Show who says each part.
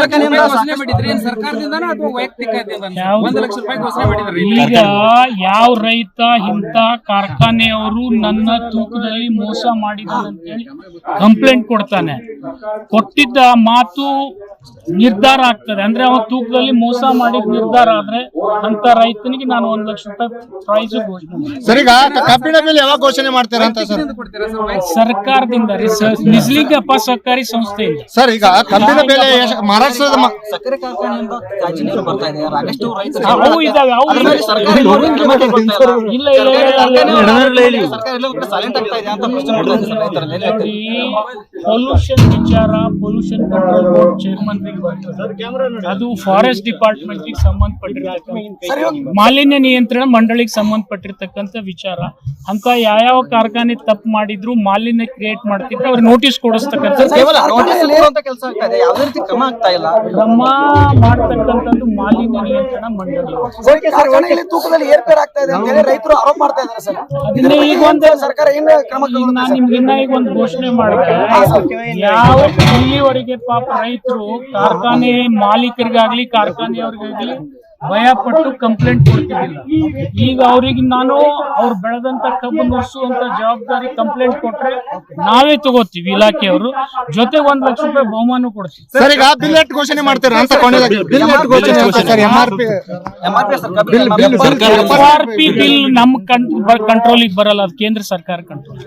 Speaker 1: ಕಾರ್ಖಾನೆಯಿಂದ
Speaker 2: ಘೋಷಣೆ ಮಾಡಿದ್ರಿ? ಏನ್ ಸರ್ಕಾರದಿಂದನೋ ಅಥವಾ ವೈಯಕ್ತಿಕ
Speaker 3: ಯಾವ್ದು?
Speaker 2: ಒಂದು ಲಕ್ಷ ರೂಪಾಯಿ ಘೋಷಣೆ ಮಾಡಿದ್ರಿ
Speaker 3: ಈಗ ಯಾವ ರೈತ ಇಂತ ಕಾರ್ಖಾನೆಯವರು ನನ್ನ ತೂಕದಲ್ಲಿ ಮೋಸ ಮಾಡಿದ್ದಾರೆ ಅಂತೇಳಿ ಕಂಪ್ಲೇಂಟ್ ಕೊಡ್ತಾನೆ. ಕೊಟ್ಟಿದ್ದ ಮಾತು ನಿರ್ಧಾರ ಆಗ್ತದೆ. ಅಂದ್ರೆ ಅವನ್ ತೂಕದಲ್ಲಿ ಮೋಸ ಮಾಡಿ ನಿರ್ಧಾರ ಆದ್ರೆ ಅಂತ ರೈತನಿಗೆ ನಾನು ಒಂದ್ ಲಕ್ಷ ರೂಪಾಯಿ ಪ್ರೈಸ್.
Speaker 4: ಸರ್ ಈಗ ಕಬ್ಬಿಣ ಬೆಲೆ ಯಾವಾಗ ಘೋಷಣೆ ಮಾಡ್ತೀರಾ ಅಂತ ಸರ್?
Speaker 2: ಸರ್ಕಾರದಿಂದ?
Speaker 3: ಸರ್ಕಾರದಿಂದ ನಿಸ್ಲಿಂಗ ಅಪಸಹಕಾರಿ ಸಂಸ್ಥೆಯಿಂದ.
Speaker 4: ಸರ್ ಈಗ ಕಬ್ಬಿಣ ಬೆಲೆ ಮಹಾರಾಷ್ಟ್ರದ
Speaker 1: ಸಕ್ಕರೆ ಕಾರ್ಖಾನೆಯಿಂದ ಕಾಜಿ ಬರ್ತಾ ಇದೆ. ಸಾಕಷ್ಟು ರೈತರು.
Speaker 3: ಅವು ಇದಾವೆ ಅವು
Speaker 1: ಅದ್ರ ಮೇಲೆ ಸರ್ಕಾರ ಏನು ಇಲ್ಲ.
Speaker 3: ಇಲ್ಲ ಇಲ್ಲ ಇಲ್ಲ, ಇಲ್ಲ, ಇಲ್ಲ.
Speaker 1: ಸರ್ಕಾರ ಎಲ್ಲೋ ಕಡೆ ಸೈಲೆಂಟ್ ಆಗ್ತಾ ಇದೆ ಅಂತ ಪ್ರಶ್ನೆ ಮಾಡ್ತಾ ಇದೆ ಸರ್ ರೈತರಲ್ಲಿ.
Speaker 3: ಪೊಲ್ಯೂಷನ್ ವಿಚಾರ ಪೊಲ್ಯೂಷನ್ ಕಂಟ್ರೋಲ್ ಬೋರ್ಡ್ ಚೇರ್ಮನ್ ಅದು ಫಾರೆಸ್ಟ್ ಡಿಪಾರ್ಟ್ಮೆಂಟ್ ಸಂಬಂಧಪಟ್ಟಿರ್ತಕ್ಕಂಥ ಮಾಲಿನ್ಯ ನಿಯಂತ್ರಣ ಮಂಡಳಿಗೆ ಸಂಬಂಧಪಟ್ಟಿರ್ತಕ್ಕಂಥ ವಿಚಾರ. ಅಂತ ಯಾವ್ಯಾವ ಕಾರ್ಖಾನೆ ತಪ್ಪು ಮಾಡಿದ್ರು ಮಾಲಿನ್ಯ ಕ್ರಿಯೇಟ್ ಮಾಡ್ತಿದ್ರೆ ಅವ್ರಿಗೆ ನೋಟಿಸ್ ಕೊಡಿಸ್ತಕ್ಕಂಥ
Speaker 1: ಕ್ರಮ ಆಗ್ತಾ ಇಲ್ಲ.
Speaker 3: ಕ್ರಮ ಮಾಡ್ತಕ್ಕಂಥದ್ದು ನಿಯಂತ್ರಣ ಮಂಡಳಿ.
Speaker 5: ತೂಕದಲ್ಲಿ ಏರ್ಪೇರ್ ಆಗ್ತಾ ಇದೆ ಅಂತ ಹೇಳಿ ರೈತರು ಆರೋಪ ಮಾಡ್ತಾ ಇದ್ದಾರೆ ಸರ್.
Speaker 3: ಅದನ್ನೇ ಈಗ ಒಂದು
Speaker 5: ಸರ್ಕಾರ ಏನು ಕ್ರಮ
Speaker 3: ಈಗ ನಾನು ನಿಮ್ಗೆ ಇನ್ನ ಈಗ ಒಂದು ಘೋಷಣೆ ಮಾಡ್ತೀನಿ ಯಾವ ಇಲ್ಲಿವರೆಗೆ ಪಾಪ ರೈತರು ಕಾರ್ಖಾನೆ ಮಾಲೀಕರಿಗಾಗ್ಲಿ ಕಾರ್ಖಾನೆಯವ್ರಿಗಾಗ್ಲಿ ಭಯ ಪಟ್ಟು ಕಂಪ್ಲೇಂಟ್ ಕೊಡ್ತಿದ್ದಿಲ್ಲ ಈಗ ಅವ್ರಿಗೆ ನಾನು ಅವ್ರು ಬೆಳೆದಂತ ಕಬ್ಬು ನುಡಿಸುವಂತ ಜವಾಬ್ದಾರಿ ಕಂಪ್ಲೇಂಟ್ ಕೊಟ್ರೆ ನಾವೇ ತಗೋತೀವಿ ಇಲಾಖೆಯವರು. ಜೊತೆಗೆ ಒಂದ್ ಲಕ್ಷ ರೂಪಾಯಿ ಬಹುಮಾನ ಕೊಡ್ತೀವಿ.
Speaker 4: ಸರ್ ಈಗ ಬಿಲ್ ಎಟ್ ಘೋಷಣೆ ಮಾಡ್ತೀರಾ ಅಂತ
Speaker 3: ಬಿಲ್ ನಮ್ ಕಂಟ್ರೋಲಿಗೆ ಬರಲ್ಲ ಅದು ಕೇಂದ್ರ ಸರ್ಕಾರ ಕಂಟ್ರೋಲ್